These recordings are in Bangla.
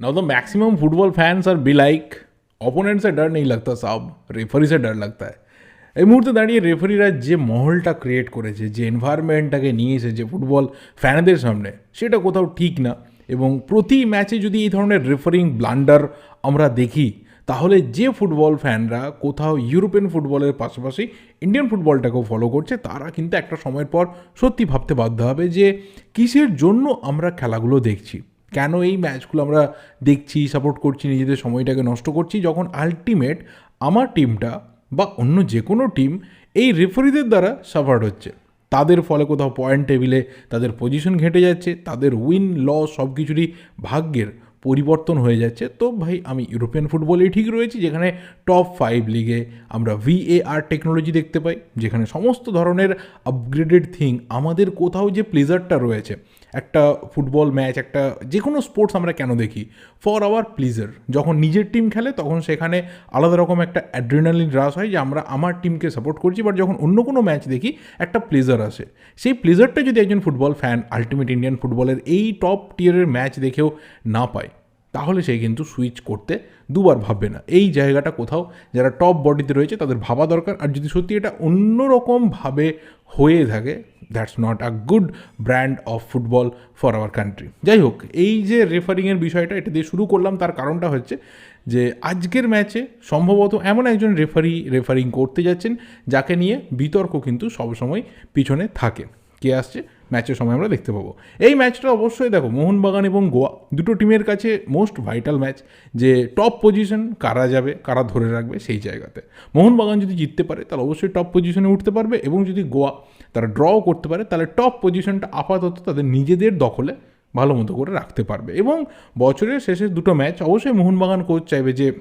Now the maximum football fans are be like opponent से डर नहीं लगता साहब रेफारी से डर लगता এই মুহূর্তে দাঁড়িয়ে রেফারিরা যে মহলটা ক্রিয়েট করেছে যে এনভায়রনমেন্টটাকে নিয়ে এসেছে ফুটবল ফ্যানদের সামনে সেটা কোথাও ঠিক না এবং প্রতি ম্যাচে যদি এই ধরনের রেফারিং ব্লান্ডার আমরা দেখি তাহলে যে ফুটবল ফ্যানরা কোথাও ইউরোপিয়ান ফুটবলের পাশাপাশি ইন্ডিয়ান ফুটবলটাকেও ফলো করছে তারা কিন্তু একটা সময়ের পর সত্যি ভাবতে বাধ্য হবে যে কিসের জন্য আমরা খেলাগুলো দেখছি কেন এই ম্যাচগুলো আমরা দেখছি সাপোর্ট করছি, নিজেদের সময়টাকে নষ্ট করছি যখন আলটিমেট আমার টিমটা বা অন্য যে কোনো টিম এই রেফারিদের দ্বারা সাফার্ড হচ্ছে। তাদের ফলে কোথাও পয়েন্ট টেবিলে তাদের পজিশন ঘেঁটে যাচ্ছে, তাদের উইন লস সব কিছুরই ভাগ্যের পরিবর্তন হয়ে যাচ্ছে। তো ভাই, আমি ইউরোপিয়ান ফুটবলেই ঠিক রয়েছি, যেখানে টপ ফাইভ লিগে আমরা ভিএআর টেকনোলজি দেখতে পাই, যেখানে সমস্ত ধরনের আপগ্রেডেড থিং আমাদের কোথাও যে প্লেজারটা রয়েছে একটা ফুটবল ম্যাচ, একটা যে কোনো স্পোর্টস আমরা কেন দেখি? For our pleasure. যখন নিজের টিম খেলে, তখন সেখানে আলাদা রকম একটা অ্যাড্রিনালিন রাস হয় যে আমরা আমার টিমকে সাপোর্ট করছি বাট যখন অন্য কোনো ম্যাচ দেখি, একটা প্লেজার আসে। সেই প্লেজারটা যদি একজন ফুটবল ফ্যান আলটিমেট ইন্ডিয়ান ফুটবলের এই টপ টিয়ারের ম্যাচ দেখেও না পায় তাহলে সে কিন্তু সুইচ করতে দুবার ভাববে না। এই জায়গাটা কোথাও যারা টপ বডিতে রয়েছে তাদের ভাবা দরকার। আর যদি সত্যি এটা অন্যরকমভাবে হয়ে থাকে that's not a good brand of football for our country যাই হোক, এই যে রেফারিংয়ের বিষয়টা, এটা দিয়ে শুরু করলাম। তার কারণটা হচ্ছে যে আজকের ম্যাচে সম্ভবত এমন একজন রেফারি রেফারিং করতে যাচ্ছেন, যাকে নিয়ে বিতর্ক কিন্তু সবসময় পিছনে থাকে। কে আসছে? ম্যাচের সময় আমরা দেখতে পাবো। এই ম্যাচটা অবশ্যই দেখো, মোহনবাগান এবং গোয়া, দুটো টিমের কাছে মোস্ট ভাইটাল ম্যাচ যে টপ পজিশন কারা যাবে, কারা ধরে রাখবে সেই জায়গাতে। মোহনবাগান যদি জিততে পারে, তাহলে অবশ্যই টপ পজিশনে উঠতে পারবে এবং যদি গোয়া তারা ড্রও করতে পারে, তাহলে টপ পজিশনটা আপাতত তাদের নিজেদের দখলে ভালো মতো করে রাখতে পারবে। এবং বছরের শেষে দুটো ম্যাচ অবশ্যই মোহনবাগান কোচ চাইবে যে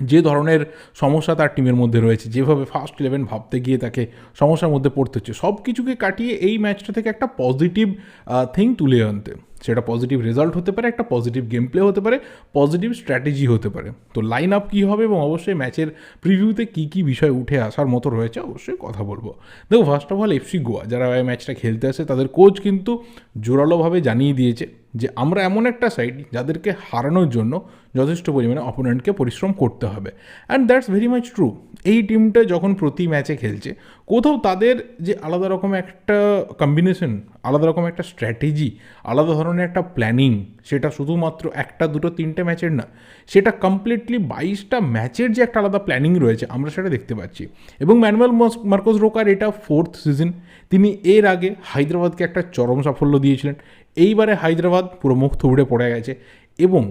যে ধরনের সমস্যা তার টিমের মধ্যে রয়েছে, যেভাবে ফার্স্ট ইলেভেন ভাবতে গিয়ে তাকে সমস্যার মধ্যে পড়তে হচ্ছে সব কিছুকে কাটিয়ে এই ম্যাচটা থেকে একটা পজিটিভ থিং তুলে আনতে। সেটা পজিটিভ রেজাল্ট হতে পারে, একটা পজিটিভ গেম প্লে হতে পারে পজিটিভ স্ট্র্যাটেজি হতে পারে। তো লাইন আপ কী হবে এবং অবশ্যই ম্যাচের প্রিভিউতে কী কী বিষয় উঠে আসার মতো রয়েছে অবশ্যই কথা বলব। দেখো first of all FC Goa যারা এই ম্যাচটা খেলতে আসে, তাদের কোচ কিন্তু জোরালোভাবে জানিয়ে দিয়েছে যে আমরা এমন একটা সাইড যাদেরকে হারানোর জন্য যথেষ্ট পরিমাণে অপোনেন্টকে পরিশ্রম করতে হবে। And that's very much true এই টিমটা যখন প্রতি ম্যাচে খেলছে কোথাও তাদের যে আলাদা রকম একটা কম্বিনেশন আলাদা রকম একটা স্ট্র্যাটেজি আলাদা ধরনের একটা প্ল্যানিং সেটা শুধুমাত্র একটা, দুটো, তিনটে ম্যাচের না, সেটা কমপ্লিটলি বাইশটা ম্যাচের যে একটা আলাদা প্ল্যানিং রয়েছে, আমরা সেটা দেখতে পাচ্ছি। এবং ম্যানুয়াল মার্কোস রোকার এটা ফোর্থ সিজন তিনি এর আগে হায়দ্রাবাদকে একটা চরম সাফল্য দিয়েছিলেন। এইবারে হায়দ্রাবাদ পুরো মুখ থুবড়ে পড়ে গেছে এবং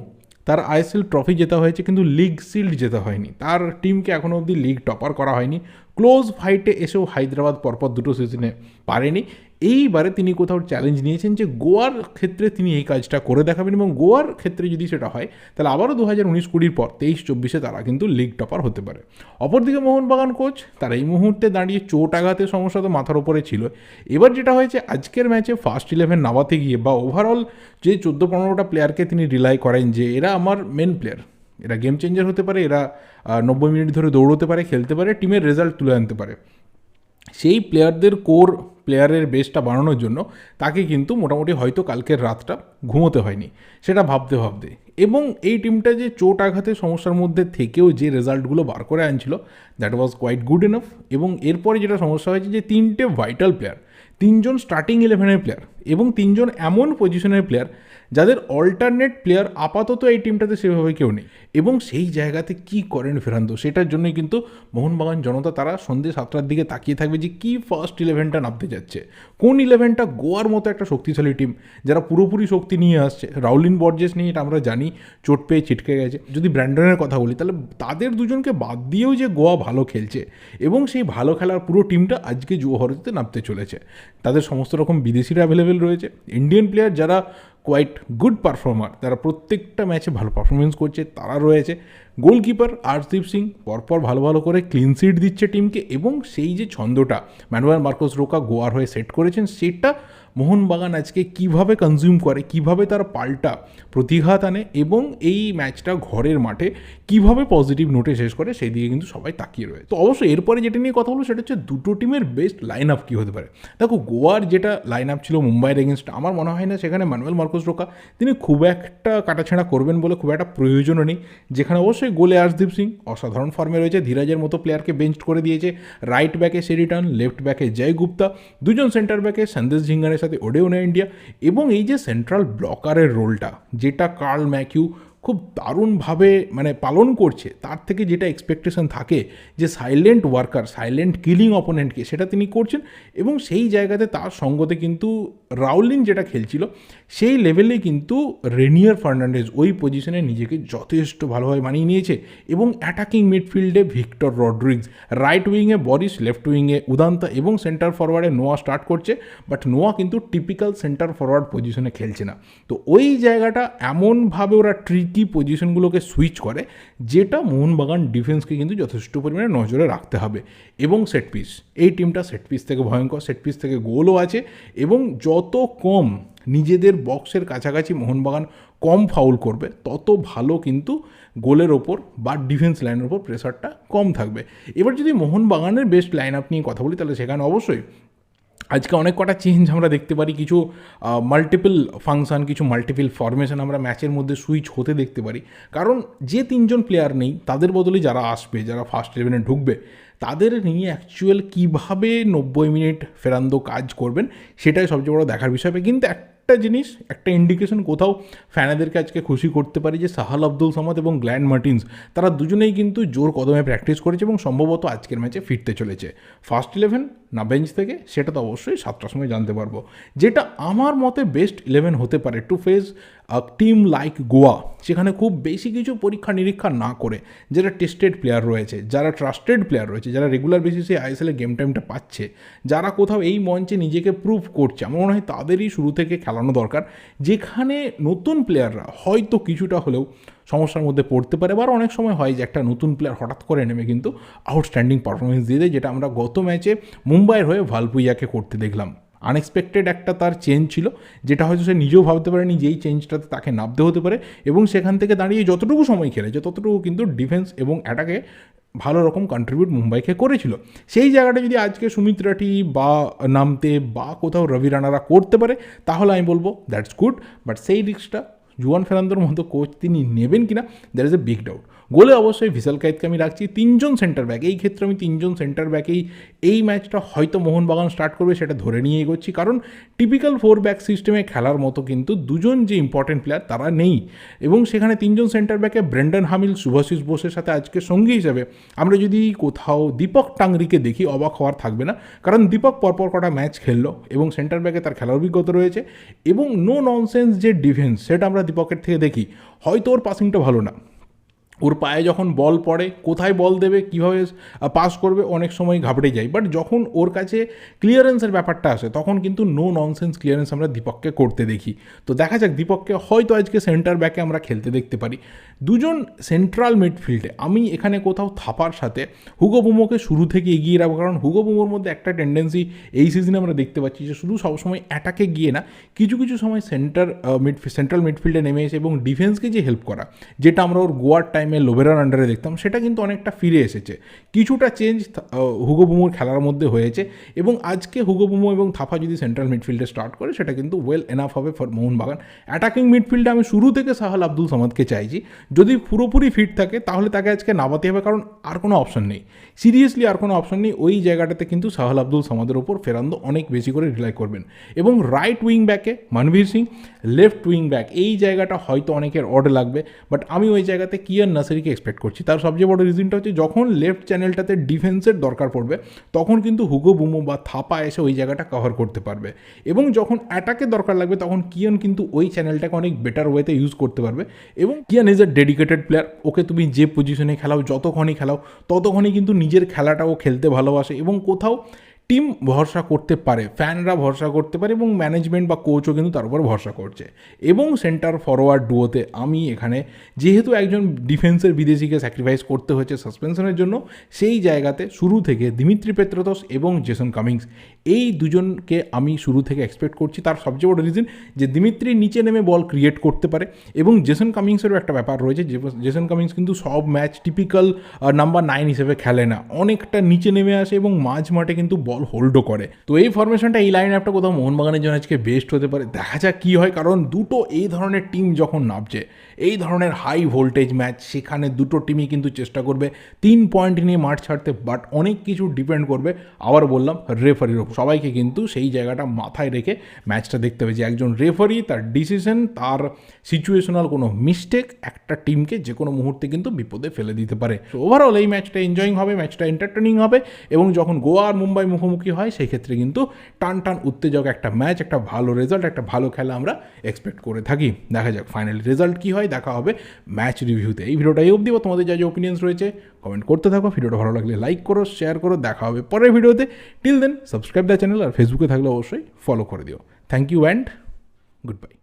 তার আইএসএল ট্রফি জেতা হয়েছে, কিন্তু লিগ সিল্ড জেতা হয়নি। তার টিমকে এখনও অবধি লিগ টপার করা হয়নি। ক্লোজ ফাইটে এসেও হায়দ্রাবাদ পরপর দুটো সিজনে পারেনি। এইবারে তিনি কোথাও চ্যালেঞ্জ নিয়েছেন যে গোয়ার ক্ষেত্রে তিনি এই কাজটা করে দেখাবেন এবং গোয়ার ক্ষেত্রে যদি সেটা হয়, তাহলে আবারও দু হাজার উনিশ কুড়ির পর তেইশ চব্বিশে তারা কিন্তু লিগ টপার হতে পারে। অপরদিকে মোহনবাগান কোচ তারা এই মুহূর্তে দাঁড়িয়ে চোট আঘাতের সমস্যা তো মাথার ওপরে ছিল। এবার যেটা হয়েছে, আজকের ম্যাচে ফার্স্ট ইলেভেন নামাতে গিয়ে বা ওভারঅল যে চোদ্দ পনেরোটা প্লেয়ারকে তিনি রিলাই করেন যে এরা আমার মেন প্লেয়ার এরা গেম চেঞ্জার হতে পারে, এরা নব্বই মিনিট ধরে দৌড়তে পারে, খেলতে পারে টিমের রেজাল্ট তুলে আনতে পারে। সেই প্লেয়ারদের কোর প্লেয়ারের বেসটা বানানোর জন্য তাকে কিন্তু মোটামুটি হয়তো কালকের রাতটা ঘুমোতে হয়নি। সেটা ভাবতে ভাবতে। এবং এই টিমটা যে চোট আঘাতে সমস্যার মধ্যে থেকেও যে রেজাল্টগুলো বার করে আনছিল that was quite good enough এবং এরপরে যেটা সমস্যা হয়েছে যে তিনটে ভাইটাল প্লেয়ার তিনজন স্টার্টিং ইলেভেনের প্লেয়ার এবং তিনজন এমন পজিশনের প্লেয়ার যাদের অল্টারনেট প্লেয়ার আপাতত এই টিমটাতে সেভাবে কেউ নেই। এবং সেই জায়গাতে কি করেন ফেরান্ত সেটার জন্যই কিন্তু মোহনবাগান জনতা তারা সন্ধ্যে সাতটার দিকে তাকিয়ে থাকবে যে কী ফার্স্ট ইলেভেনটা নামতে যাচ্ছে। কোন ইলেভেনটা গোয়ার মতো একটা শক্তিশালী টিম যারা পুরোপুরি শক্তি নিয়ে আসছে। রাউলিন বর্জেস নিয়ে এটা আমরা জানি, চোট পেয়ে ছিটকে গেছে। যদি ব্র্যান্ডনের কথা বলি, তাহলে তাদের দুজনকে বাদ দিয়েও যে গোয়া ভালো খেলছে এবং সেই ভালো খেলার পুরো টিমটা আজকে জুহরতে নামতে চলেছে। তাদের সমস্ত রকম বিদেশিরা অ্যাভেলেবেল রয়েছে। ইন্ডিয়ান প্লেয়ার যারা কোয়াইট গুড পারফর্মার তারা প্রত্যেকটা ম্যাচে ভালো পারফরমেন্স করছে, তারা রয়েছে। গোলকিপার আরদীপ সিং পরপর ভালো ভালো করে ক্লিন সিট দিচ্ছে টিমকে এবং সেই যে ছন্দটা ম্যানুয়াল মার্কোস রোকা গোয়ার হয়ে সেট করেছেন, সেটা মোহনবাগান আজকে কীভাবে কনজিউম করে, কীভাবে তার পাল্টা প্রতিঘাত আনে এবং এই ম্যাচটা ঘরের মাঠে কীভাবে পজিটিভ নোটে শেষ করে, সেই দিকে কিন্তু সবাই তাকিয়ে রয়েছে। তো অবশ্যই এরপরে যেটা নিয়ে কথা হলো সেটা হচ্ছে দুটো টিমের বেস্ট লাইন আপ কী হতে পারে। দেখো, গোয়ার যেটা লাইন আপ ছিল মুম্বাইয়ের এগেনস্ট আমার মনে হয় না সেখানে মানুয়েল মার্কোস রোকা, তিনি খুব একটা কাটাছেঁড়া করবেন বলে খুব একটা প্রয়োজনও নেই, যেখানে অবশ্যই গোলে আর্শদীপ সিং, অসাধারণ ফর্মে রয়েছে, ধীরাজের মতো প্লেয়ারকে বেঞ্চ করে দিয়েছে রাইট ব্যাকে সেরিটন লেফট ব্যাকে জয় গুপ্তা দুজন সেন্টার ব্যাকে সন্দেশ ঝিঙ্গানের সাথে ওডেওনা ইন্ডিয়া এবং এই যে সেন্ট্রাল ব্লকারের রোলটা, যেটা কার্ল ম্যাকিউ খুব দারুণভাবে মানে পালন করছে, তার থেকে যেটা এক্সপেকটেশন থাকে যে সাইলেন্ট ওয়ার্কার সাইলেন্ট কিলিং অপোনেন্টকে সেটা তিনি করছেন এবং সেই জায়গাতে তার সঙ্গতে কিন্তু রাউলিন যেটা খেলছিল, সেই লেভেলে কিন্তু রেনিয়ার ফার্নান্ডেজ ওই পজিশনে নিজেকে যথেষ্ট ভালোভাবে মানিয়ে নিয়েছে এবং অ্যাটাকিং মিডফিল্ডে ভিক্টর রড্রিক্স রাইট উইংয়ে বরিস লেফট উইংয়ে উদান্তা এবং সেন্টার ফরওয়ার্ডে নোয়া স্টার্ট করছে বাট নোয়া কিন্তু টিপিক্যাল সেন্টার ফরওয়ার্ড পজিশনে খেলছে না। তো ওই জায়গাটা এমনভাবে ওরা ট্রিকি পজিশনগুলোকে সুইচ করে, যেটা মোহনবাগান ডিফেন্সকে কিন্তু যথেষ্ট পরিমাণে নজরে রাখতে হবে। এবং সেট পিস এই টিমটা সেট পিস থেকে ভয়ঙ্কর সেট পিস থেকে গোলও আছে এবং যত কম নিজেদের বক্সের কাছাকাছি মোহনবাগান কম ফাউল করবে, তত ভালো কিন্তু গোলের ওপর বা ডিফেন্স লাইনের ওপর প্রেশারটা কম থাকবে। এবার যদি মোহনবাগানের বেস্ট লাইন আপ নিয়ে কথা বলি, তাহলে সেখানে অবশ্যই আজকে অনেক কটা চেঞ্জ আমরা দেখতে পারি, কিছু মাল্টিপল ফাংশন কিছু মাল্টিপল ফরমেশন আমরা ম্যাচের মধ্যে সুইচ হতে দেখতে পারি। কারণ যে তিনজন প্লেয়ার নেই, তাদের বদলে যারা আসবে, যারা ফার্স্ট ইলেভেনে ঢুকবে তাদের নিয়ে অ্যাকচুয়াল কীভাবে নব্বই মিনিট ফেরান্দো কাজ করবেন, সেটাই সবচেয়ে বড় দেখার বিষয়। কিন্তু একটা জিনিস, একটা ইন্ডিকেশন কোথাও ফ্যানাদেরকে আজকে খুশি করতে পারে যে সাহাল আব্দুল সামাদ এবং গ্ল্যান্ড মার্টিন্স, তারা দুজনেই কিন্তু জোর কদমে প্র্যাকটিস করেছে এবং সম্ভবত আজকের ম্যাচে ফিরতে চলেছে। ফার্স্ট ইলেভেন না বেঞ্চ থেকে, সেটা তো অবশ্যই সাতটার সময় জানতে পারব। যেটা আমার মতে বেস্ট ইলেভেন হতে পারে to face team like Goa, সেখানে খুব বেশি কিছু পরীক্ষা নিরীক্ষা না করে যারা টেস্টেড প্লেয়ার রয়েছে, যারা ট্রাস্টেড প্লেয়ার রয়েছে, যারা রেগুলার বেসিসে আইএসএলে গেম টাইমটা পাচ্ছে, যারা কোথাও এই মঞ্চে নিজেকে প্রুভ করছে, আমার মনে হয় তাদেরই শুরু থেকে খেলানো দরকার। যেখানে নতুন প্লেয়াররা হয়তো কিছুটা হলেও সমস্যার মধ্যে পড়তে পারে, বা অনেক সময় হয় যে একটা নতুন প্লেয়ার হঠাৎ করে নেমে কিন্তু আউটস্ট্যান্ডিং পারফরমেন্স দিয়ে দেয়, যেটা আমরা গত ম্যাচে মুম্বাইয়ের হয়ে ভালপুইয়াকে করতে দেখলাম। আনএক্সপেক্টেড একটা তার চেঞ্জ ছিল, যেটা হয়তো সে নিজেও ভাবতে পারেনি যেই চেঞ্জটাতে তাকে নামতে হতে পারে, এবং সেখান থেকে দাঁড়িয়ে যতটুকু সময় খেলেছে ততটুকু কিন্তু ডিফেন্স এবং অ্যাটাকে ভালো রকম কন্ট্রিবিউট মুম্বাইকে করেছিল। সেই জায়গাটা যদি আজকে সুমিত রাঠি বা নামতে বা কোথাও রবি রানারা করতে পারে, তাহলে আমি বলব দ্যাটস গুড বাট সেই রিস্কটা জুয়ান ফেরান্দোর মতো কোচ তিনি নেবেন কিনা there is a big doubt গোলে অবশ্যই ভিসাল কাইতকে আমি রাখছি। তিনজন সেন্টার ব্যাক এই ক্ষেত্রে আমি তিনজন সেন্টার ব্যাকেই এই ম্যাচটা হয়তো মোহনবাগান স্টার্ট করবে, সেটা ধরে নিয়ে এগোচ্ছি। কারণ টিপিক্যাল ফোর ব্যাক সিস্টেমে খেলার মতো কিন্তু দুজন যে ইম্পর্টেন্ট প্লেয়ার তারা নেই। এবং সেখানে তিনজন সেন্টার ব্যাকে ব্রেন্ডন হামিল, শুভাশিস বোসের সাথে আজকে সঙ্গী হিসাবে আমরা যদি কোথাও দীপক টাংরিকে দেখি, অবাক হওয়ার থাকবে না। কারণ দীপক পরপর কটা ম্যাচ খেললো এবং সেন্টার ব্যাকে তার খেলার অভিজ্ঞতা রয়েছে। এবং নো ননসেন্স যে ডিফেন্স সেটা আমরা দীপকের থেকে দেখি। হয়তো ওর পাসিংটা ভালো না। ওর পায়ে যখন বল পড়ে, কোথায় বল দেবে, কীভাবে পাস করবে, অনেক সময় ঘাবড়ে যায়। বাট যখন ওর কাছে ক্লিয়ারেন্সের ব্যাপারটা আসে, তখন কিন্তু নো ননসেন্স ক্লিয়ারেন্স আমরা দীপককে করতে দেখি। তো দেখা যাক, দীপককে হয়তো আজকে সেন্টার ব্যাকে আমরা খেলতে দেখতে পারি। দুজন সেন্ট্রাল মিডফিল্ডে আমি এখানে কোথাও থাপার সাথে হুগো বুমোকে শুরু থেকে এগিয়ে রাখব, কারণ হুগো বুমোর মধ্যে একটা টেন্ডেন্সি এই সিজনে আমরা দেখতে পাচ্ছি যে, শুধু সবসময় অ্যাটাকে গিয়ে না, কিছু কিছু সময় সেন্টার মিড সেন্ট্রাল মিডফিল্ডে নেমে এসে এবং ডিফেন্সকে যে হেল্প করা, যেটা আমরা ওর গোয়ার টাইমে লোবেরার আন্ডারে দেখতাম, সেটা কিন্তু অনেকটা ফিরে এসেছে। কিছুটা চেঞ্জ হুগো বুমোর খেলার মধ্যে হয়েছে এবং আজকে হুগো বুমো এবং থাপা যদি সেন্ট্রাল মিডফিল্ডে স্টার্ট করে, সেটা কিন্তু ওয়েল এনাফ হবে ফর মোহনবাগান। অ্যাটাকিং মিডফিল্ডে আমি শুরু থেকে সাহাল আব্দুল সামাদকে চাইছি, যদি পুরোপুরি ফিট থাকে, তাহলে তাকে আজকে নামাতে হবে, কারণ আর কোনো অপশন নেই। সিরিয়াসলি আর কোনো অপশন নেই, ওই জায়গাটাতে কিন্তু সাহাল আব্দুল সামাদের ওপর ফেরান্দো অনেক বেশি করে রিলাই করবেন। এবং রাইট উইং ব্যাকে Manvir Singh left wing back এই জায়গাটা হয়তো অনেকের অড লাগবে বাট আমি ওই জায়গাতে কিয়ার নাসারিকে এক্সপেক্ট করছি। তার সবচেয়ে বড় রিজনটা হচ্ছে যখন লেফট চ্যানেলটাতে ডিফেন্সের দরকার পড়বে, তখন কিন্তু হুগো বুমো বা থাপা এসে ওই জায়গাটা কভার করতে পারবে। এবং যখন অ্যাটাকের দরকার লাগবে, তখন কিয়ান কিন্তু ওই চ্যানেলটাকে অনেক বেটার ওয়েতে ইউজ করতে পারবে। এবং Kiyan is a dedicated player ওকে তুমি যে পজিশনে খেলাও, যতক্ষণই খেলাও, ততক্ষণই কিন্তু নিজের খেলাটাও খেলতে ভালোবাসে। এবং কোথাও টিম ভরসা করতে পারে, ফ্যানরা ভরসা করতে পারে এবং ম্যানেজমেন্ট বা কোচও কিন্তু তার উপর ভরসা করছে। এবং সেন্টার ফরওয়ার্ড ডুয়োতে আমি এখানে যেহেতু একজন ডিফেন্সের বিদেশিকে স্যাক্রিফাইস করতে হয়েছে সাসপেনশনের জন্য, সেই জায়গাতে শুরু থেকে দিমিত্রি পেত্রতস এবং জেসন কামিংস এই দুজনকে আমি শুরু থেকে এক্সপেক্ট করছি। তার সবচেয়ে বড় রিজন যে দিমিত্রি নিচে নেমে বল ক্রিয়েট করতে পারে এবং জেসন কামিংসেরও একটা ব্যাপার রয়েছে জেসন কামিংস কিন্তু সব ম্যাচ টিপিক্যাল নাম্বার নাইন হিসেবে খেলে না। অনেকটা নিচে নেমে আসে এবং মাঝ মাঠে কিন্তু বল হোল্ডও করে। তো এই ফরমেশনটা এই লাইন আপটা কোথাও মোহনবাগানের জন্য আজকে বেস্ট হতে পারে। দেখা যাক কী হয়, কারণ দুটো এই ধরনের টিম যখন নামছে, এই ধরনের হাই ভোল্টেজ ম্যাচ সেখানে দুটো টিমই কিন্তু চেষ্টা করবে। তিন পয়েন্ট নিয়ে মাঠ ছাড়তে বাট অনেক কিছু ডিপেন্ড করবে। আবার বললাম রেফারির ওপর। সবাইকে কিন্তু সেই জায়গাটা মাথায় রেখে ম্যাচটা দেখতে হবে যে একজন রেফারি তার ডিসিশন তার সিচুয়েশনাল কোনো মিস্টেক একটা টিমকে যে কোনো মুহূর্তে কিন্তু বিপদে ফেলে দিতে পারে। ওভারঅল এই ম্যাচটা এনজয়িং হবে ম্যাচটা এন্টারটেনিং হবে এবং যখন গোয়া আর মুম্বাই মুখোমুখি হয়, সেই ক্ষেত্রে কিন্তু টান টান উত্তেজক, একটা ম্যাচ একটা ভালো রেজাল্ট একটা ভালো খেলা আমরা এক্সপেক্ট করে থাকি। দেখা যাক ফাইনাল রেজাল্ট কী হয়, দেখা হবে ম্যাচ রিভিউতে এই ভিডিওটা এই অবধি তোমাদের যা যে ওপিনিয়ন্স রয়েছে কমেন্ট করতে থাকো। ভিডিওটা ভালো লাগলে লাইক করো শেয়ার করো, দেখা হবে পরের ভিডিওতে। Till then subscribe the channel আর ফেসবুকে থাকলে অবশ্যই ফলো করে দিও। Thank you and goodbye